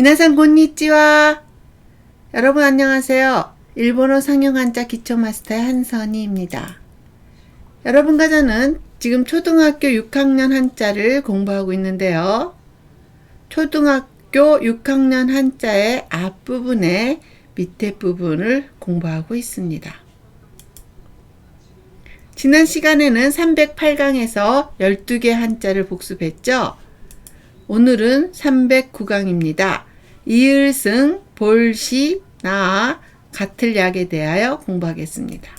미나상 곤니찌와 여러분 안녕하세요. 일본어 상용 한자 기초 마스터의 한선희입니다. 여러분과 저는 지금 초등학교 6학년 한자를 공부하고 있는데요. 초등학교 6학년 한자의 앞부분에 밑에 부분을 공부하고 있습니다. 지난 시간에는 308강에서 12개 한자를 복습했죠. 오늘은 309강입니다. 이을승, 볼시, 나, 같을 약에 대하여 공부하겠습니다.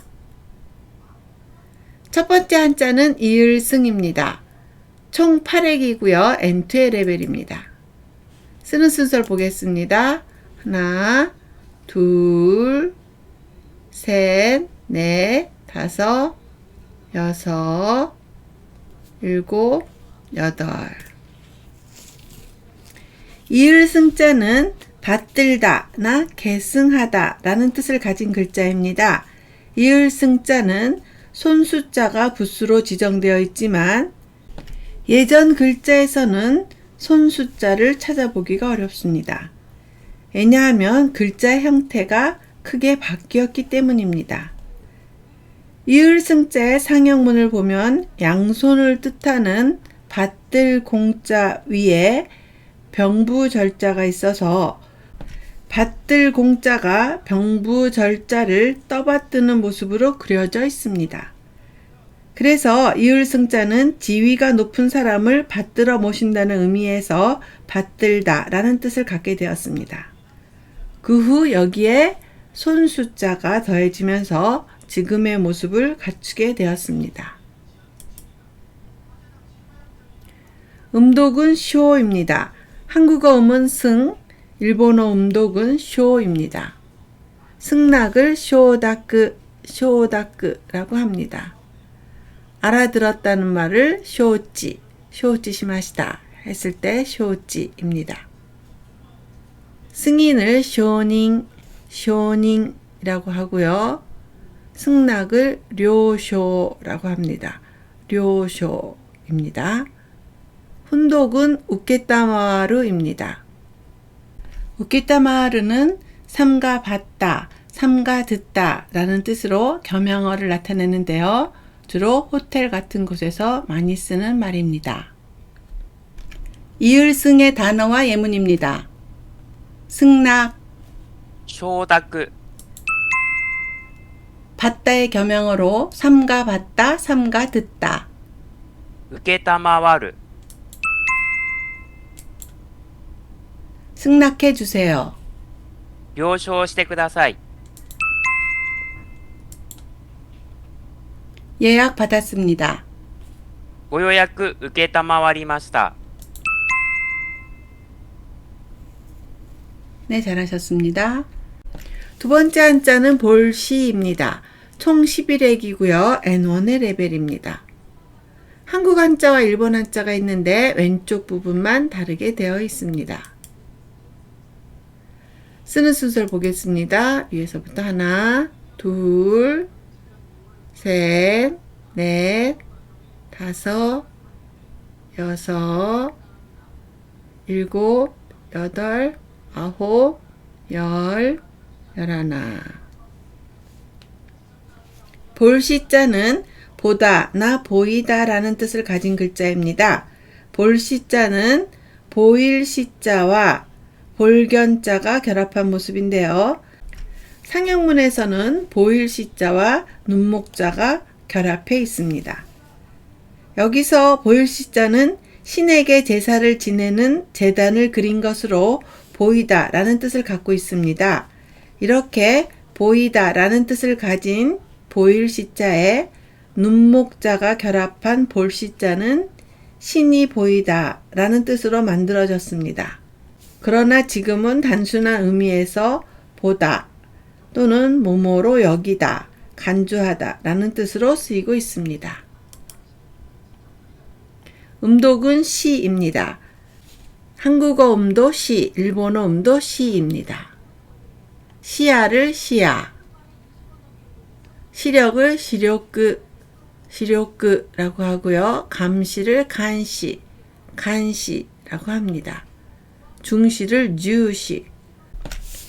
첫 번째 한자는 이을승입니다. 총 8액이고요. N2의 레벨입니다. 쓰는 순서를 보겠습니다. 하나, 둘, 셋, 넷, 다섯, 여섯, 일곱, 여덟. 이을승자는 받들다나 계승하다라는 뜻을 가진 글자입니다. 이을승자는 손수자가 붓수로 지정되어 있지만 예전 글자에서는 손수자를 찾아보기가 어렵습니다. 왜냐하면 글자 형태가 크게 바뀌었기 때문입니다. 이을승자의 상형문을 보면 양손을 뜻하는 받들 공자 위에 병부절자가 있어서 받들 공자가 병부절자를 떠받드는 모습으로 그려져 있습니다. 그래서 이을승자는 지위가 높은 사람을 받들어 모신다는 의미에서 받들다 라는 뜻을 갖게 되었습니다. 그 후 여기에 손수자가 더해지면서 지금의 모습을 갖추게 되었습니다. 음독은 쇼입니다. 한국어 음은 승, 일본어 음독은 쇼입니다. 승낙을 쇼다크, 쇼다크라고 합니다. 알아들었다는 말을 쇼찌, 쇼찌 시마시다 했을 때 쇼찌입니다. 승인을 쇼닝, 쇼닝이라고 하고요. 승낙을 료쇼라고 합니다. 료쇼입니다. 훈독은 웃겠다마루입니다. 웃겠다마루는 삼가 봤다, 삼가 듣다 라는 뜻으로 겸양어를 나타내는데요. 주로 호텔 같은 곳에서 많이 쓰는 말입니다. 이을승의 단어와 예문입니다. 승낙 쇼다크 봤다의 겸양어로 삼가 봤다, 삼가 듣다. 으깨다마와르 승낙해 주세요. 了承してください 예약 받았습니다. ご予約承りました 네, 잘하셨습니다. 두 번째 한자는 볼시입니다. 총 11액이고요. N1의 레벨입니다. 한국 한자와 일본 한자가 있는데 왼쪽 부분만 다르게 되어 있습니다. 쓰는 순서를 보겠습니다. 위에서부터 하나, 둘, 셋, 넷, 다섯, 여섯, 일곱, 여덟, 아홉, 열, 열하나. 볼 시자는 보다, 나 보이다 라는 뜻을 가진 글자입니다. 볼 시자는 보일 시자와 볼견자가 결합한 모습인데요. 상형문에서는 보일 시자와 눈목자가 결합해 있습니다. 여기서 보일 시자는 신에게 제사를 지내는 재단을 그린 것으로 보이다 라는 뜻을 갖고 있습니다. 이렇게 보이다 라는 뜻을 가진 보일 시자에 눈목자가 결합한 볼 시자는 신이 보이다 라는 뜻으로 만들어졌습니다. 그러나 지금은 단순한 의미에서 보다 또는 모모로 여기다, 간주하다 라는 뜻으로 쓰이고 있습니다. 음독은 시입니다. 한국어 음도 시, 일본어 음도 시입니다. 시야를 시야, 시력을 시력그, 시력그라고 하고요. 감시를 간시, 간시라고 합니다. 중시를 주시,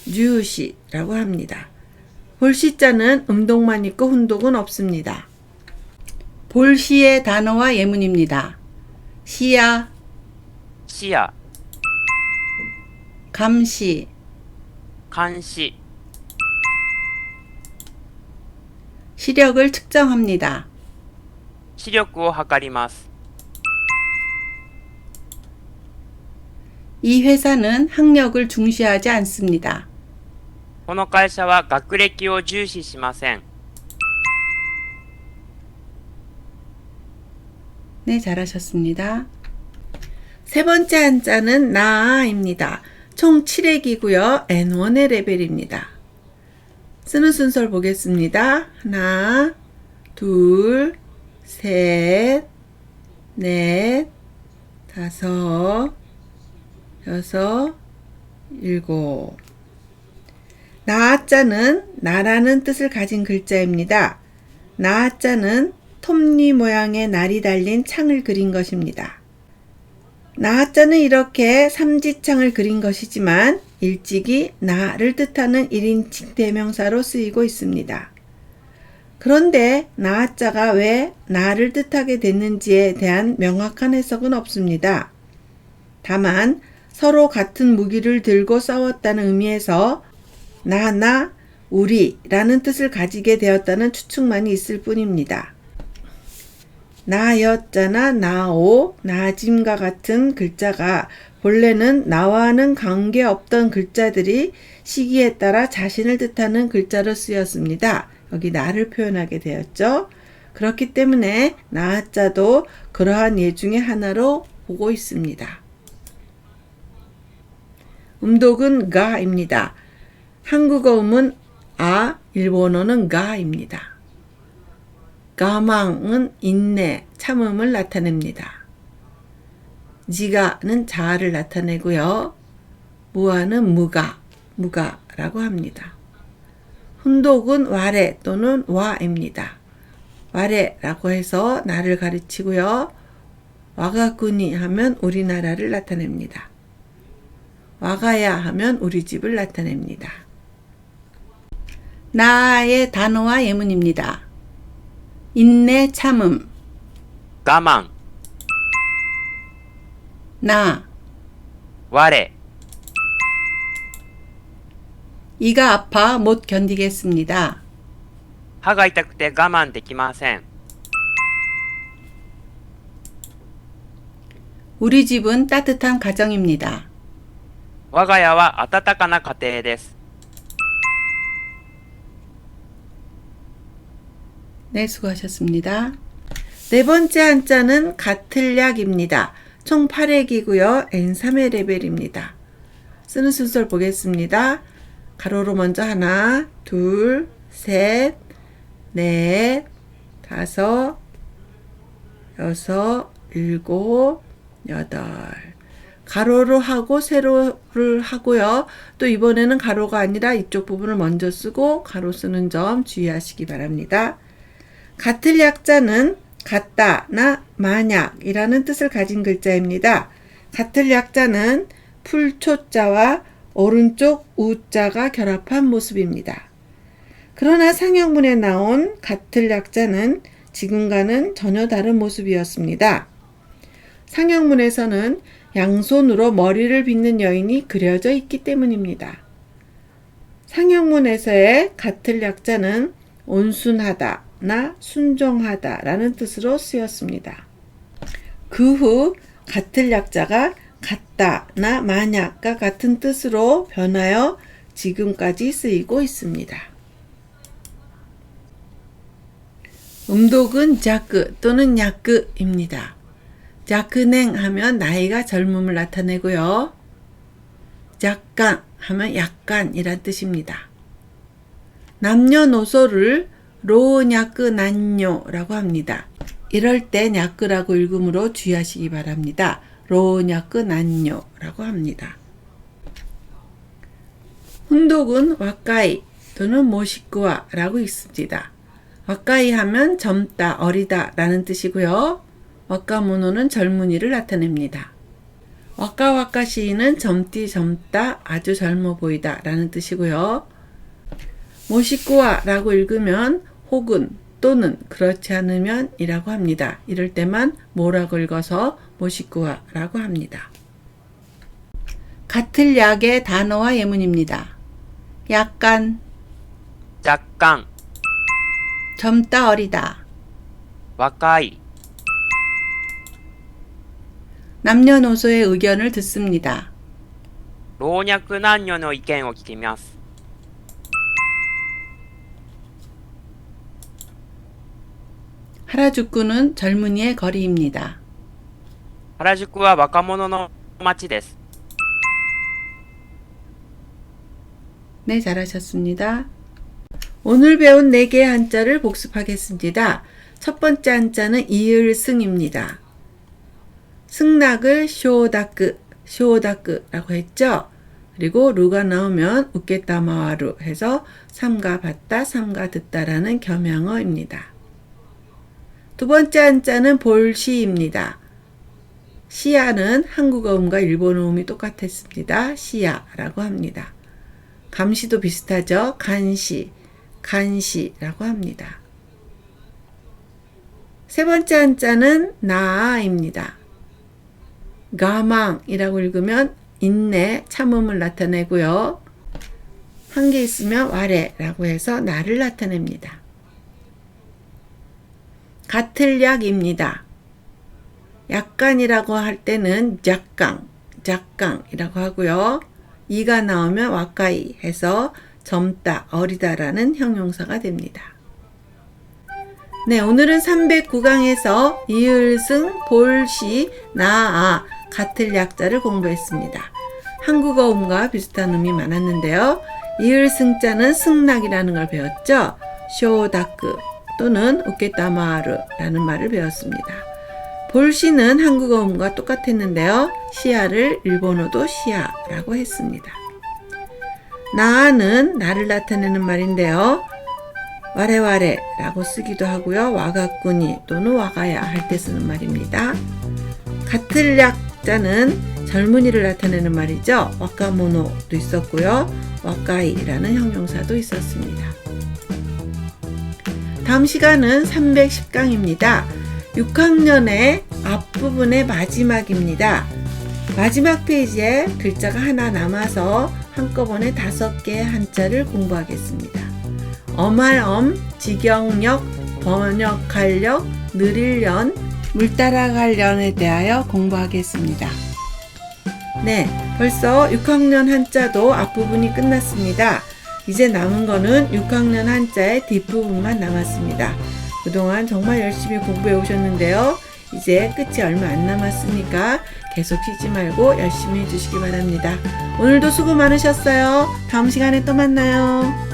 주시라고 합니다. 볼시자는 음동만 있고 훈독은 없습니다. 볼시의 단어와 예문입니다. 시야, 시야, 감시, 간시, 시력을 측정합니다. 시력구 하카리마스. 이 회사는 학력을 중시하지 않습니다. この会社は学歴を重視しません。 네, 잘하셨습니다. 세 번째 한자는 나입니다. 총 7액이고요. N1의 레벨입니다. 쓰는 순서를 보겠습니다. 하나, 둘, 셋, 넷, 다섯, 여섯, 일곱. 나자는 나라는 뜻을 가진 글자입니다. 나자는 톱니 모양의 날이 달린 창을 그린 것입니다. 나자는 이렇게 삼지창을 그린 것이지만 일찍이 나를 뜻하는 1인칭 대명사로 쓰이고 있습니다. 그런데 나자가 왜 나를 뜻하게 됐는지에 대한 명확한 해석은 없습니다. 다만 서로 같은 무기를 들고 싸웠다는 의미에서 나 나 우리 라는 뜻을 가지게 되었다는 추측만이 있을 뿐입니다. 나였자나 나오, 나짐과 같은 글자가 본래는 나와는 관계없던 글자들이 시기에 따라 자신을 뜻하는 글자로 쓰였습니다. 여기 나를 표현하게 되었죠. 그렇기 때문에 나자도 그러한 예 중에 하나로 보고 있습니다. 음독은 가입니다. 한국어 음은 아, 일본어는 가입니다. 가망은 인내, 참음을 나타냅니다. 지가는 자아를 나타내고요. 무아는 무가, 무가라고 합니다. 훈독은 와레 또는 와입니다. 와레라고 해서 나를 가르치고요. 와가꾸니 하면 우리나라를 나타냅니다. 와가야 하면 우리 집을 나타냅니다. 나의 단어와 예문입니다. 인내 참음 我慢、 나 我、 이가 아파 못 견디겠습니다. 歯が痛くて我慢できません。 우리 집은 따뜻한 가정입니다. 我が家は温かな家庭です。 네, 수고하셨습니다. 네 번째 한자는 가틀약입니다. 총 8액이고요. N3의 레벨입니다. 쓰는 순서를 보겠습니다. 가로로 먼저 하나, 둘, 셋, 넷, 다섯, 여섯, 일곱, 여덟. 가로로 하고 세로를 하고요. 또 이번에는 가로가 아니라 이쪽 부분을 먼저 쓰고 가로 쓰는 점 주의하시기 바랍니다. 같을 약자는 같다나 만약이라는 뜻을 가진 글자입니다. 같을 약자는 풀초자와 오른쪽 우자가 결합한 모습입니다. 그러나 상형문에 나온 같을 약자는 지금과는 전혀 다른 모습이었습니다. 상형문에서는 양손으로 머리를 빗는 여인이 그려져 있기 때문입니다. 상형문에서의 같을 약자는 온순하다나 순종하다라는 뜻으로 쓰였습니다. 그 후 같을 약자가 같다나 만약과 같은 뜻으로 변하여 지금까지 쓰이고 있습니다. 음독은 자크 또는 야크입니다. 자크냉 하면 나이가 젊음을 나타내고요. 약간 하면 약간이란 뜻입니다. 남녀노소를 로냐크 난뇨라고 합니다. 이럴 때 냐크라고 읽음으로 주의하시기 바랍니다. 로냐크 난뇨라고 합니다. 훈독은 와까이 또는 모시쿠아라고 있습니다. 와까이 하면 젊다, 어리다 라는 뜻이고요. 와카모노는 젊은이를 나타냅니다. 와카와카 시인은 젊디 젊다 아주 젊어 보이다 라는 뜻이고요. 모시꾸와 라고 읽으면 혹은 또는 그렇지 않으면 이라고 합니다. 이럴 때만 모라고 읽어서 모시꾸와 라고 합니다. 같은 약의 단어와 예문입니다. 약간 약간 젊다 어리다 와카이 남녀노소의 의견을 듣습니다. 老若男女の意見を聞きます。 하라주쿠는 젊은이의 거리입니다. 原宿は若者の街です。 네, 잘하셨습니다. 오늘 배운 4개의 한자를 복습하겠습니다. 첫 번째 한자는 이을승입니다. 승낙을 쇼다크, 쇼다크라고 했죠? 그리고 루가 나오면 웃겠다마와루 해서 삼가 봤다, 삼가 듣다라는 겸양어입니다. 두 번째 한자는 볼시입니다. 시야는 한국어음과 일본어음이 똑같았습니다. 시야라고 합니다. 감시도 비슷하죠. 간시, 간시라고 합니다. 세 번째 한자는 나아입니다. 가망이라고 읽으면 인내, 참음을 나타내고요. 한 개 있으면 와래라고 해서 나를 나타냅니다. 같을 약입니다. 약간이라고 할 때는 약강, 작강이라고 하고요. 이가 나오면 와까이 해서 젊다, 어리다라는 형용사가 됩니다. 네, 오늘은 309강에서 이을승, 볼시, 나아, 같을 약자를 공부했습니다. 한국어 음과 비슷한 음이 많았는데요. 이을 승자는 승낙이라는 걸 배웠죠. 쇼다크 또는 우케타마르라는 말을 배웠습니다. 볼시는 한국어 음과 똑같았는데요. 시야를 일본어도 시야라고 했습니다. 나는 나를 나타내는 말인데요. 와레와레라고 쓰기도 하고요. 와가꾸니 또는 와가야 할 때 쓰는 말입니다. 같을 약 자는 젊은이를 나타내는 말이죠. 와카모노도 있었고요. 와카이라는 형용사도 있었습니다. 다음 시간은 310강입니다. 6학년의 앞부분의 마지막입니다. 마지막 페이지에 글자가 하나 남아서 한꺼번에 다섯 개의 한자를 공부하겠습니다. 어말엄, 직영력, 번역할력, 느릴련, 물 따라갈 련에 대하여 공부하겠습니다. 네, 벌써 6학년 한자도 앞부분이 끝났습니다. 이제 남은 거는 6학년 한자의 뒷부분만 남았습니다. 그동안 정말 열심히 공부해 오셨는데요. 이제 끝이 얼마 안 남았으니까 계속 쉬지 말고 열심히 해주시기 바랍니다. 오늘도 수고 많으셨어요. 다음 시간에 또 만나요.